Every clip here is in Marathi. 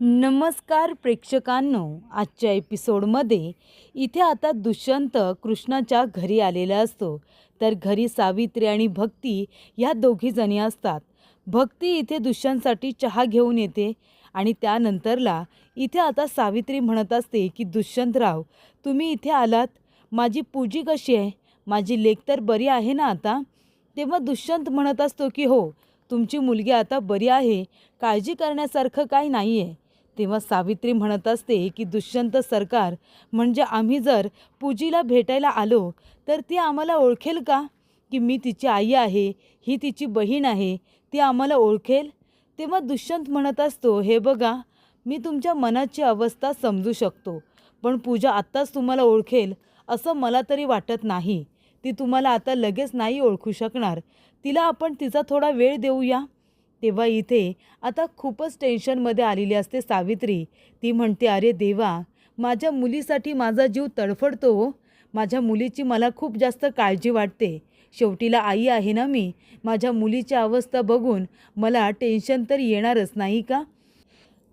नमस्कार प्रेक्षकांनो आजच्या एपिसोडमध्ये इथे आता दुष्यंत कृष्णाच्या घरी आलेला असतो. तर घरी सावित्री आणि भक्ती ह्या दोघीजणी असतात. भक्ती इथे दुष्यंतसाठी चहा घेऊन येते आणि त्यानंतरला इथे आता सावित्री म्हणत असते की दुष्यंतराव तुम्ही इथे आलात? माझी पूजी कशी आहे? माझी लेख तर बरी आहे ना आता? तेव्हा दुष्यंत म्हणत असतो की हो तुमची मुलगी आता बरी आहे. काळजी करण्यासारखं काही नाही आहे तेव्हा सावित्री म्हणत असते की दुष्यंत सरकार म्हणजे आम्ही जर पूजीला भेटायला आलो तर ती आम्हाला ओळखेल का? की मी तिची आई आहे ही तिची बहीण आहे ती आम्हाला ओळखेल? तेव्हा दुष्यंत म्हणत असतो हे बघा मी तुमच्या मनाची अवस्था समजू शकतो पण पूजा आत्ताच तुम्हाला ओळखेल असं मला तरी वाटत नाही. ती तुम्हाला आता लगेच नाही ओळखू शकणार. तिला आपण तिचा थोडा वेळ देऊया. तेव्हा इथे आता खूपच टेन्शनमध्ये आलेली असते सावित्री. ती म्हणते अरे देवा माझ्या मुलीसाठी माझा जीव तडफडतो हो. माझ्या मुलीची मला खूप जास्त काळजी वाटते. शेवटीला आई आहे ना मी. माझ्या मुलीची अवस्था बघून मला टेन्शन तर येणारच नाही का?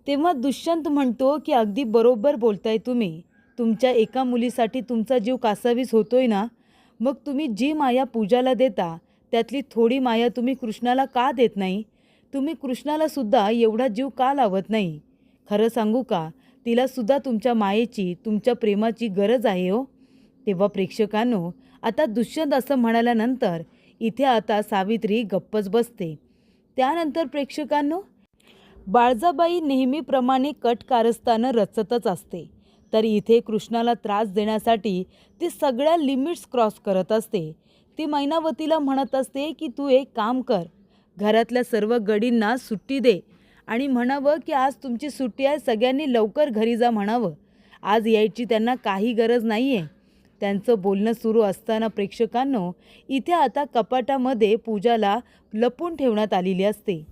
तेव्हा दुष्यंत म्हणतो की अगदी बरोबर बोलताय तुम्ही. तुमच्या एका मुलीसाठी तुमचा जीव कासावीस होतोय ना? मग तुम्ही जी माया पूजाला देता त्यातली थोडी माया तुम्ही कृष्णाला का देत नाही? तुम्ही कृष्णाला सुद्धा एवढा जीव का लावत नाही? खरं सांगू का? तिला सुद्धा तुमच्या मायेची तुमच्या प्रेमाची गरज आहे हो. तेव्हा प्रेक्षकांनो आता दुष्यंत असं म्हणाल्यानंतर इथे आता सावित्री गप्पच बसते. त्यानंतर प्रेक्षकांनो बाळजाबाई नेहमीप्रमाणे कट कारस्थानं रचतच असते. तर इथे कृष्णाला त्रास देण्यासाठी ती सगळ्या लिमिट्स क्रॉस करत असते. ती मैनावतीला म्हणत असते की तू एक काम कर घरातल्या सर्व गडींना सुट्टी दे. आणि म्हणावं की आज तुमची सुट्टी आहे सगळ्यांनी लवकर घरी जा म्हणावं. आज यायची त्यांना काही गरज नाही आहे त्यांचं बोलणं सुरू असताना प्रेक्षकांनो इथे आता कपाटामध्ये पूजाला लपून ठेवण्यात आलेली असते.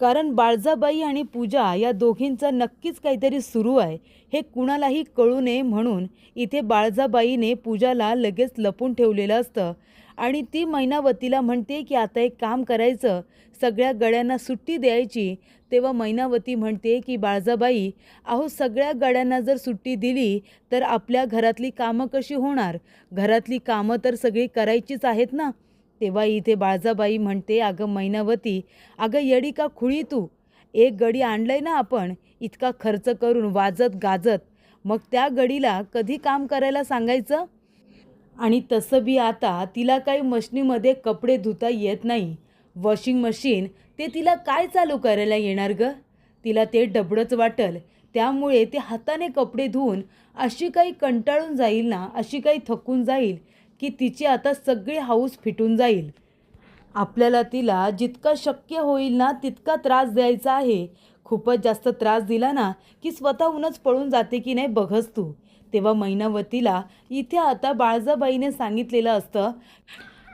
कारण बाळजाबाई आणि पूजा या दोघींचा नक्कीच काहीतरी सुरू आहे हे कुणालाही कळू नये म्हणून इथे बाळजाबाईने पूजाला लगेच लपून ठेवलेलं असतं. आणि ती मैनावतीला म्हणते की आता एक काम करायचं. सगळ्या गड्यांना सुट्टी द्यायची. तेव्हा मैनावती म्हणते की बाळजाबाई अहो सगळ्या गड्यांना जर सुट्टी दिली तर आपल्या घरातली कामं कशी होणार? घरातली कामं तर सगळी करायचीच आहेत ना? तेव्हा इथे बाळजाबाई म्हणते अगं मैनावती अगं येडी का खुळी तू? एक गडी आणलंय ना आपण इतका खर्च करून वाजत गाजत. मग त्या गडीला कधी काम करायला सांगायचं? आणि तसं बी आता तिला काही मशनीमध्ये कपडे धुता येत नाही. वॉशिंग मशीन ते तिला काय चालू करायला येणार ग? तिला ते डबडंच वाटल. त्यामुळे ते हाताने कपडे धुवून अशी काही कंटाळून जाईल ना अशी काही थकून जाईल की तिची आता सगळी हाऊस फिटून जाईल. आपल्याला तिला जितका शक्य होईल ना तितका त्रास द्यायचा आहे. खूपच जास्त त्रास दिला ना की स्वतःहूनच पळून जाते की नाही बघस तू. तेव्हा मैनावतीला इथे आता बाळजाबाईने सांगितलेलं असतं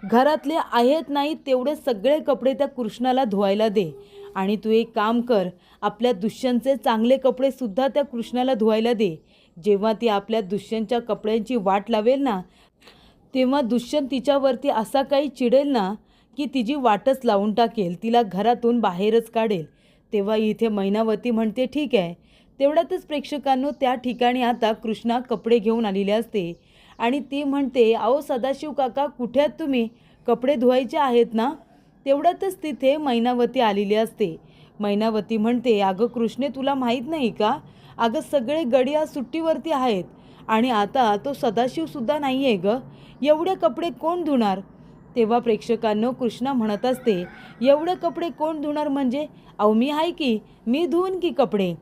घरातले आहेत नाही तेवढे सगळे कपडे त्या कृष्णाला धुवायला दे. आणि तू एक काम कर आपल्या दुष्यंतचे चांगले कपडेसुद्धा त्या कृष्णाला धुवायला दे. जेव्हा ती आपल्या दुष्यंतच्या कपड्यांची वाट लावेल ना तेव्हा दुष्यंत तिच्यावरती असा काही चिडेल ना की तिची वाटच लावून टाकेल तिला घरातून बाहेरच काढेल. तेव्हा इथे मैनावती म्हणते ठीक आहे तेवढ्यातच प्रेक्षकांनो त्या ठिकाणी आता कृष्णा कपडे घेऊन आलेले असते. आणि ती म्हणते अहो सदाशिव काका कुठे आहात तुम्ही? कपडे धुवायचे आहेत ना? तेवढ्यातच तिथे मैनावती आलेली असते. मैनावती म्हणते अगं कृष्णे तुला माहीत नाही का? अगं सगळे गडी आज सुट्टीवरती आहेत. आणि आता तो सदाशिवसुद्धा नाही आहे गं. एवढे कपडे कोण धुणार? तेव्हा प्रेक्षकांनो कृष्णा म्हणत असते एवढे कपडे कोण धुणार म्हणजे? अहो मी आहे की? मी धुवून की कपडे?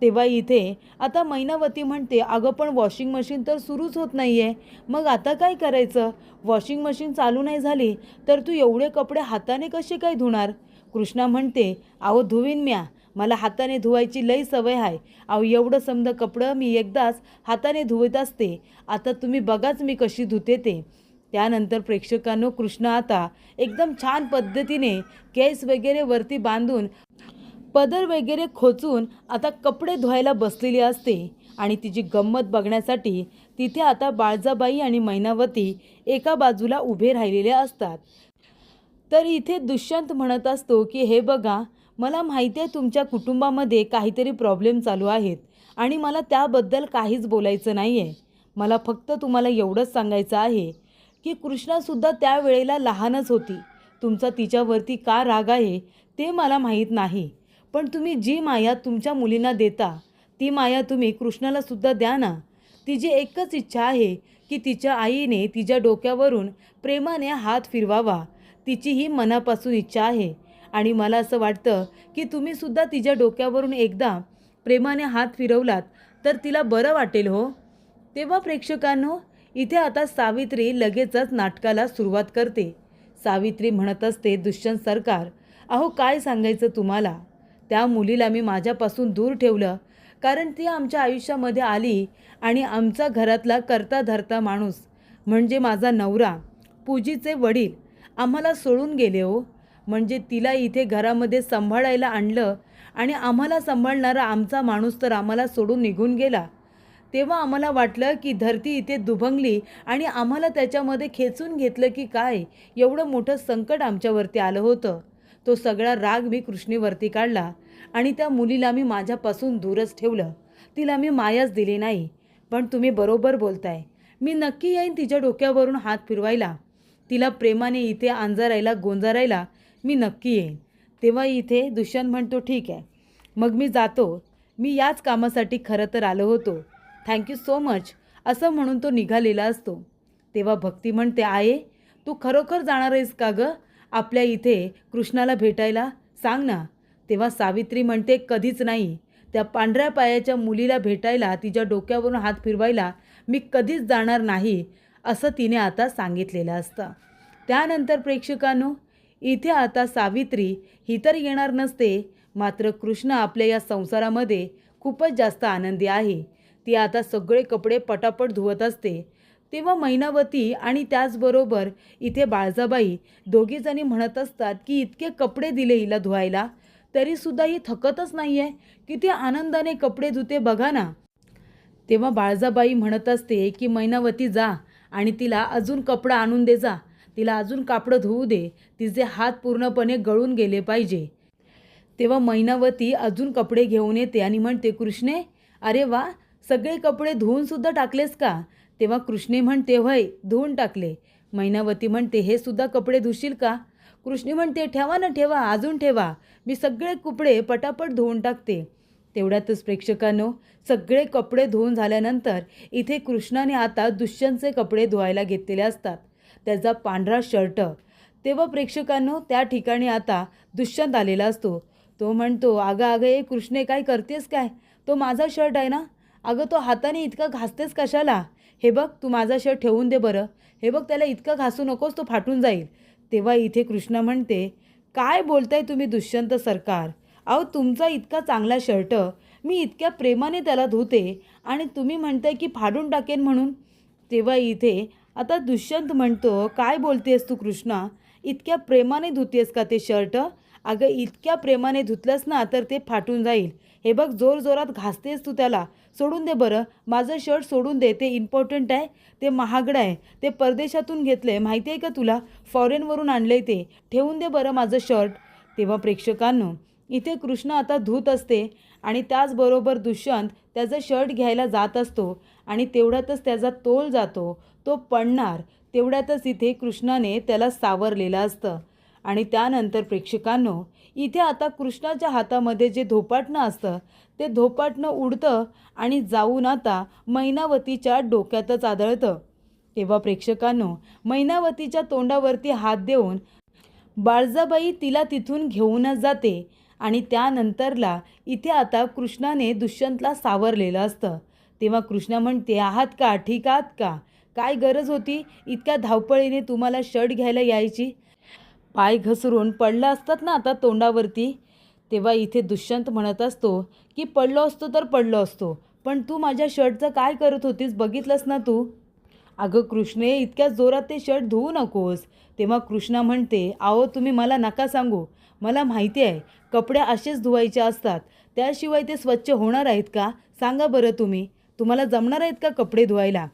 तेव्हा इथे. आता मैनावती म्हणते अगं पण वॉशिंग मशीन तर सुरूच होत नाही आहे मग आता काय करायचं? वॉशिंग मशीन चालू नाही झाली तर तू एवढे कपडे हाताने कसे काय धुणार? कृष्णा म्हणते अहो धुवीन म्या. मला हाताने धुवायची लई सवय आहे अहो एवढं समजा कपडं मी एकदाच हाताने धुवत असते. आता तुम्ही बघाच मी कशी धुते ते. त्यानंतर प्रेक्षकांनो कृष्ण आता एकदम छान पद्धतीने केस वगैरे वरती बांधून पदर वगैरे खोचून आता कपडे धुवायला बसलेली असते. आणि तिची गंमत बघण्यासाठी तिथे आता बाळजाबाई आणि मैनावती एका बाजूला उभे राहिलेले असतात. तर इथे दुष्यंत म्हणत असतो की हे बघा मला माहिती आहे तुमच्या कुटुंबामध्ये काहीतरी प्रॉब्लेम चालू आहेत आणि मला त्याबद्दल काहीच बोलायचं नाही आहे मला फक्त तुम्हाला एवढंच सांगायचं आहे की कृष्णासुद्धा त्यावेळेला लहानच होती. तुमचा तिच्यावरती का राग आहे ते मला माहीत नाही. पण तुम्ही जी माया तुमच्या मुलींना देता ती माया तुम्ही कृष्णालासुद्धा द्या ना. तिची एकच इच्छा आहे की तिच्या आईने तिच्या डोक्यावरून प्रेमाने हात फिरवावा तिची ही मनापासून इच्छा आहे. आणि मला असं वाटतं की तुम्हीसुद्धा तिच्या डोक्यावरून एकदा प्रेमाने हात फिरवलात तर तिला बरं वाटेल हो. तेव्हा प्रेक्षकांनो इथे आता सावित्री लगेचच नाटकाला सुरुवात करते. सावित्री म्हणत असते दुष्यंत सरकार अहो काय सांगायचं तुम्हाला? त्या मुलीला मी माझ्यापासून दूर ठेवलं. कारण ती आमच्या आयुष्यामध्ये आली आणि आमचा घरातला करता धरता माणूस म्हणजे माझा नवरा पूजीचे वडील आम्हाला सोडून गेले हो. म्हणजे तिला इथे घरामध्ये सांभाळायला आणलं आणि आम्हाला सांभाळणारा आमचा माणूस तर आम्हाला सोडून निघून गेला. तेव्हा आम्हाला वाटलं की धरती इथे दुभंगली आणि आम्हाला त्याच्यामध्ये खेचून घेतलं की काय? एवढं मोठं संकट आमच्यावरती आलं होतं. तो सगळा राग मी कृष्णेवरती काढला आणि त्या मुलीला मी माझ्यापासून दूरच ठेवलं. तिला मी मायाच दिली नाही. पण तुम्ही बरोबर बोलताय. मी नक्की येईन तिच्या डोक्यावरून हात फिरवायला. तिला प्रेमाने इथे अंजारायला गोंजारायला मी नक्की येईन. तेव्हा इथे दुष्यंत म्हणतो ठीक आहे. मग मी जातो. मी याच कामासाठी खरं तर आलो होतो. थँक्यू सो मच असं म्हणून तो निघालेला असतो. तेव्हा भक्ती म्हणते आहे तू खरोखर जाणार आहेस का गं? आपल्या इथे कृष्णाला भेटायला सांग ना. तेव्हा सावित्री म्हणते कधीच नाही. त्या पांढऱ्या पायाच्या मुलीला भेटायला तिच्या डोक्यावरून हात फिरवायला मी कधीच जाणार नाही असं तिने आता सांगितलेलं असतं. त्यानंतर प्रेक्षकांनो इथे आता सावित्री ही तर येणार नसते मात्र कृष्ण आपल्या या संसारामध्ये खूपच जास्त आनंदी आहे. ती आता सगळे कपडे पटापट धुवत असते. तेव्हा मैनावती आणि त्याचबरोबर इथे बाळजाबाई दोघीजणी म्हणत असतात की इतके कपडे दिले हिला धुवायला तरीसुद्धा ही थकतच नाही आहे किती आनंदाने कपडे धुते बघा ना. तेव्हा बाळजाबाई म्हणत असते की मैनावती जा आणि तिला अजून कपडा आणून दे जा. तिला अजून कापडं धुवू दे. तिचे हात पूर्णपणे गळून गेले पाहिजे. तेव्हा मैनावती अजून कपडे घेऊन येते आणि म्हणते कृष्णे अरे वा सगळे कपडे धुवूनसुद्धा टाकलेस का? तेव्हा कृष्णे म्हणते होय धुवून टाकले. मैनावती म्हणते हे सुद्धा कपडे धुशील का? कृष्णी म्हणते ठेवा ना ठेवा अजून ठेवा. मी सगळे कपडे पटापट धुवून टाकते. तेवढ्यातच प्रेक्षकांनो सगळे कपडे धुवून झाल्यानंतर इथे कृष्णाने आता दुष्यंतचे कपडे धुवायला घेतलेले असतात. त्याचा पांढरा शर्ट. तेव्हा प्रेक्षकांनो त्या ठिकाणी आता दुष्यंत आलेला असतो. तो म्हणतो अगं अगं ए कृष्णे काय करतेस काय? तो माझा शर्ट आहे ना? अगं तो हाताने इतका घासतेस कशाला? हे बघ तू माझा शर्ट ठेवून दे बरं. हे बघ त्याला इतकं घासू नकोस तो फाटून जाईल. तेव्हा इथे कृष्णा म्हणते काय बोलताय तुम्ही दुष्यंत सरकार? अहो तुमचा इतका चांगला शर्ट मी इतक्या प्रेमाने त्याला धुते आणि तुम्ही म्हणताय की फाडून टाकेन म्हणून. तेव्हा इथे आता दुष्यंत म्हणतो काय बोलतेस तू कृष्णा? इतक्या प्रेमाने धुतेस का ते शर्ट? अगं इतक्या प्रेमाने धुतलंस ना तर ते फाटून जाईल. हे बघ जोर जोरात घासतेस तू त्याला. सोडून दे बरं. माझं शर्ट सोडून दे. ते इम्पॉर्टंट आहे. ते महागडं आहे. ते परदेशातून घेतलं आहे माहिती आहे का तुला? फॉरेनवरून आणलं आहे ते. ठेवून दे बरं माझं शर्ट. तेव्हा प्रेक्षकांनो इथे कृष्ण आता धूत असते आणि त्याचबरोबर दुष्यंत त्याचं शर्ट घ्यायला जात असतो आणि तेवढ्यातच त्याचा तोल जातो. तो पडणार. तेवढ्यातच इथे कृष्णाने त्याला सावरलेलं असतं. आणि त्यानंतर प्रेक्षकांनो इथे आता कृष्णाच्या हातामध्ये जे धोपाटणं असतं ते धोपाटणं उडतं आणि जाऊन आता मैनावतीच्या डोक्यातच आदळतं. तेव्हा प्रेक्षकांनो मैनावतीच्या तोंडावरती हात देऊन बाळजाबाई तिला तिथून घेऊनच जाते आणि त्यानंतरला इथे आता कृष्णाने दुष्यंतला सावरलेलं असतं. तेव्हा कृष्णा म्हणते आहात का? ठीक आहात का? काय गरज होती? इतक्या धावपळीने तुम्हाला शर्ट घ्यायला यायची? पाय घसरून पडला असतात ना आता तोंडावरती तेव्हा इथे दुष्यंत म्हणत असतो की पडलो असतो तर पडलो असतो पण तू माझ्या शर्टचं काय करत होतीस बघितलंस ना तू? अगं कृष्णे इतक्या जोरात ते शर्ट धुवू नकोस. तेव्हा कृष्णा म्हणते आहो तुम्ही मला नका सांगू. मला माहिती आहे कपडे असेच धुवायचे असतात. त्याशिवाय ते स्वच्छ होणार आहेत का? सांगा बरं तुम्ही. तुम्हाला जमणार आहेत का कपडे धुवायला?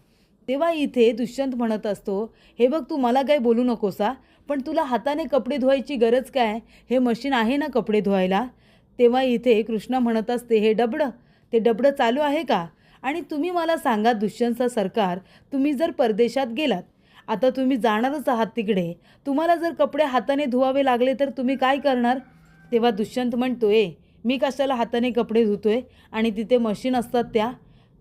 तेव्हा इथे दुष्यंत म्हणत असतो हे बघ तू मला काही बोलू नकोसा. पण तुला हाताने कपडे धुवायची गरज काय? हे मशीन आहे ना कपडे धुवायला? तेव्हा इथे कृष्णा म्हणत असते हे डबडं ते डबडं चालू आहे का? आणि तुम्ही मला सांगा दुष्यंतचा सरकार तुम्ही जर परदेशात गेलात आता तुम्ही जाणारच आहात तिकडे. तुम्हाला जर कपडे हाताने धुवावे लागले तर तुम्ही काय करणार? तेव्हा दुष्यंत म्हणतो ए मी कशाला हाताने कपडे धुतो आहे आणि तिथे मशीन असतात त्या?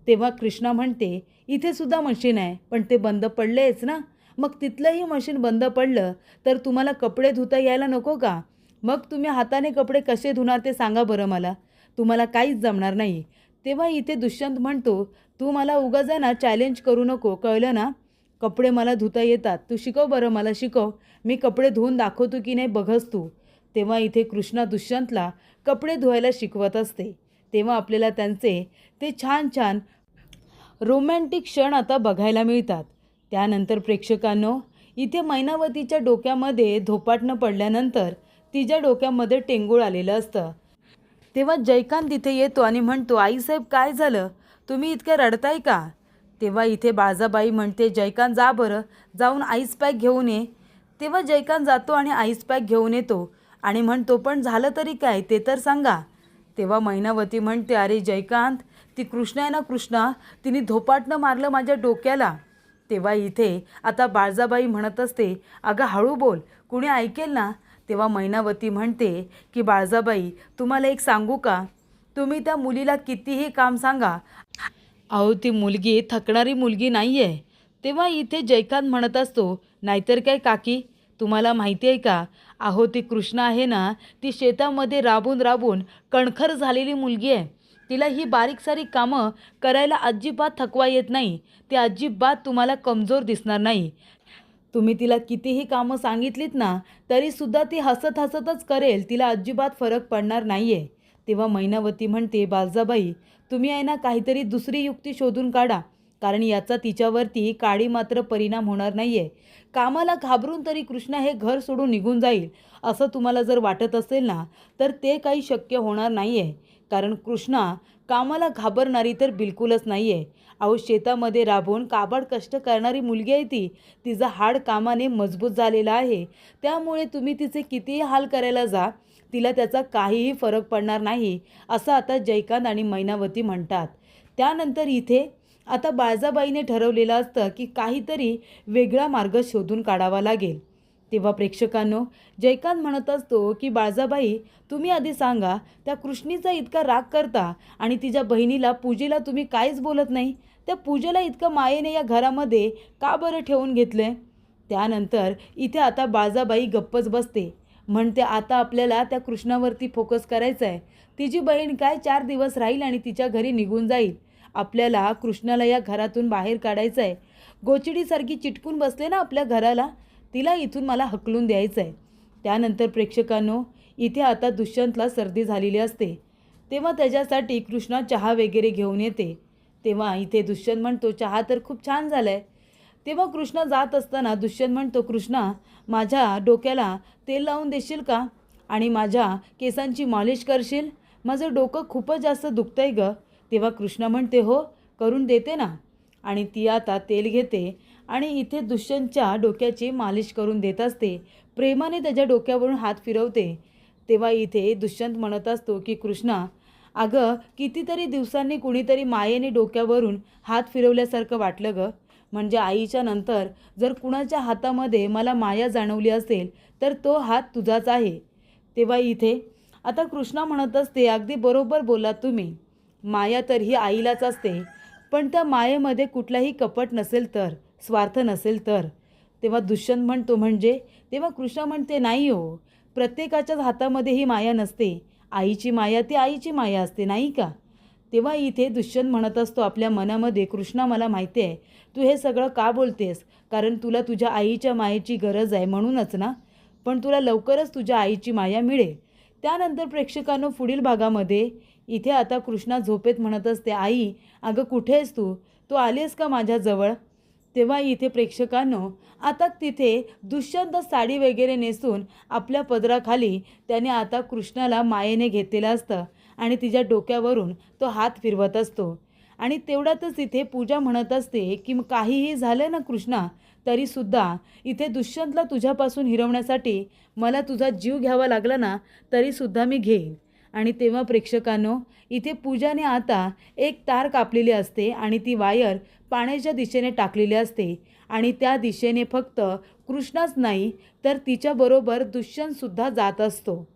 तेव्हा कृष्णा म्हणते इथे सुद्धा मशीन आहे पण ते बंद पडले आहेच ना. मग तिथलंही मशीन बंद पडलं तर तुम्हाला कपडे धुता यायला नको का? मग तुम्ही हाताने कपडे कसे धुणार ते सांगा बरं मला. तुम्हाला काहीच जमणार नाही. तेव्हा इथे दुष्यंत म्हणतो तू मला उगा आहे ना चॅलेंज करू नको कळलं ना? कपडे मला धुता येतात. तू शिकव बरं मला शिकव. मी कपडे धुवून दाखवतो की नाही बघस तू. तेव्हा इथे कृष्णा दुष्यंतला कपडे धुवायला शिकवत असते. तेव्हा आपल्याला त्यांचे ते छान छान रोमॅन्टिक क्षण आता बघायला मिळतात. त्यानंतर प्रेक्षकांनो इथे मैनावतीच्या डोक्यामध्ये धोपाटणं पडल्यानंतर तिच्या डोक्यामध्ये टेंगूळ आलेलं असतं. तेव्हा जयकांत तिथे येतो आणि म्हणतो आईसाहेब काय झालं? तुम्ही इतक्या रडताय का? तेव्हा इथे बाळजाबाई म्हणते जयकांत जा बरं जाऊन आईस पॅक घेऊन ये. तेव्हा जयकांत जातो आणि आईस पॅक घेऊन येतो आणि म्हणतो पण झालं तरी काय? ते तर सांगा. तेव्हा मैनावती म्हणते अरे जयकांत ती कृष्णा आहे ना कृष्णा तिने धोपाटणं मारलं माझ्या डोक्याला. तेव्हा इथे आता बाळजाबाई म्हणत असते अगं हळू बोल कुणी ऐकेल ना? तेव्हा मैनावती म्हणते की बाळजाबाई तुम्हाला एक सांगू का? तुम्ही त्या मुलीला कितीही काम सांगा. अहो ती मुलगी थकणारी मुलगी नाही आहे तेव्हा इथे जयकांत म्हणत असतो नाहीतर काय काकी? तुम्हाला माहिती आहे का? अहो ती कृष्णा आहे ना ती शेतामध्ये राबून राबून कणखर झालेली मुलगी आहे. तिला ही बारीक सारीक कामं करायला अजिबात थकवा येत नाही. ती अजिबात तुम्हाला कमजोर दिसणार नाही. तुम्ही तिला कितीही कामं सांगितलीत ना तरीसुद्धा ती हसत हसतच करेल. तिला अजिबात फरक पडणार नाही आहे तेव्हा मैनावती म्हणते बालजाबाई तुम्ही आहे ना काहीतरी दुसरी युक्ती शोधून काढा. कारण याचा तिच्यावरती काळी मात्र परिणाम होणार नाही आहे कामाला घाबरून तरी कृष्णा हे घर सोडून निघून जाईल. असं तुम्हाला जर वाटत असेल ना तर ते काही शक्य होणार नाही आहे कारण कृष्णा कामाला घाबरणारी तर बिलकुलच नाही आहे अहो शेतामध्ये राबून काबाड कष्ट करणारी मुलगी आहे ती. तिचा हाड कामाने मजबूत झालेला आहे. त्यामुळे तुम्ही तिचे कितीही हाल करायला जा तिला त्याचा काहीही फरक पडणार नाही असं आता जयकांत आणि मैनावती म्हणतात. त्यानंतर इथे आता बाळजाबाईने ठरवलेलं असतं की काहीतरी वेगळा मार्ग शोधून काढावा लागेल. तेव्हा प्रेक्षकांनो जयकांत म्हणत असतो की बाळजाबाई तुम्ही आधी सांगा त्या कृष्णीचा इतका राग करता आणि तिच्या बहिणीला पूजेला तुम्ही काहीच बोलत नाही? त्या पूजेला इतकं मायेने या घरामध्ये का बरं ठेवून घेतलं त्यानंतर इथे आता बाळजाबाई गप्पच बसते. म्हणते आता आपल्याला त्या कृष्णावरती फोकस करायचा आहे तिची बहीण काय चार दिवस राहील आणि तिच्या घरी निघून जाईल? आपल्याला कृष्णाला या घरातून बाहेर काढायचं आहे गोचिडीसारखी चिटकून बसले ना आपल्या घराला? तिला इथून मला हकलून द्यायचं आहे त्यानंतर प्रेक्षकांनो इथे आता दुष्यंतला सर्दी झालेली असते. तेव्हा त्याच्यासाठी कृष्णा चहा वगैरे घेऊन येते. तेव्हा इथे दुष्यंत म्हणतो चहा तर खूप छान झाला आहे तेव्हा कृष्णा जात असताना दुष्यंत म्हणतो कृष्णा माझ्या डोक्याला तेल लावून देशील का? आणि माझ्या केसांची मालिश करशील? माझं डोकं खूपच जास्त दुखतं आहे गं. तेव्हा कृष्णा म्हणते हो करून देते ना. आणि ती आता तेल घेते आणि इथे दुष्यंतच्या डोक्याची मालिश करून देत असते. प्रेमाने त्याच्या डोक्यावरून हात फिरवते. तेव्हा इथे दुष्यंत म्हणत असतो की कृष्णा अगं कितीतरी दिवसांनी कुणीतरी मायेने डोक्यावरून हात फिरवल्यासारखं वाटलं गं. म्हणजे आईच्या नंतर जर कुणाच्या हातामध्ये मला माया जाणवली असेल तर तो हात तुझाच आहे. तेव्हा इथे आता कृष्णा म्हणत असते अगदी बरोबर बोलात तुम्ही. माया तर ही आईलाच असते. पण त्या मायेमध्ये कुठलाही कपट नसेल तर. स्वार्थ नसेल तर. तेव्हा दुष्यंत म्हणतो म्हणजे तेव्हा कृष्णा म्हणते नाही हो प्रत्येकाच्याच हातामध्ये ही माया नसते. आईची माया ती आईची माया असते नाही का? तेव्हा इथे दुष्यंत म्हणत असतो आपल्या मनामध्ये कृष्णा मला माहिती आहे. तू हे सगळं का बोलतेस? कारण तुला तुझ्या आईच्या मायेची गरज आहे म्हणूनच ना? पण तुला लवकरच तुझ्या आईची माया मिळेल. त्यानंतर प्रेक्षकांनो पुढील भागामध्ये इथे आता कृष्णा झोपेत म्हणत असते आई अगं कुठे आहेस तू? तू आलीस का माझ्याजवळ? तेव्हा इथे प्रेक्षकांनो आता तिथे दुष्यंत साडी वगैरे नेसून आपल्या पदराखाली त्याने आता कृष्णाला मायेने घेतलेलं असतं आणि तिच्या डोक्यावरून तो हात फिरवत असतो. आणि तेवढ्यातच इथे पूजा म्हणत असते की मग काहीही झालं ना कृष्णा तरीसुद्धा इथे दुष्यंतला तुझ्यापासून हिरवण्यासाठी मला तुझा जीव घ्यावा लागला ना तरीसुद्धा मी घेईन. आणि तेव्हा प्रेक्षकांनो इथे पूजाने आता एक तार कापलेली असते आणि ती वायर पाण्याच्या दिशेने टाकलेली असते. आणि त्या दिशेने फक्त कृष्णाच नाही तर तिच्याबरोबर दुष्यंतसुद्धा जात असतो.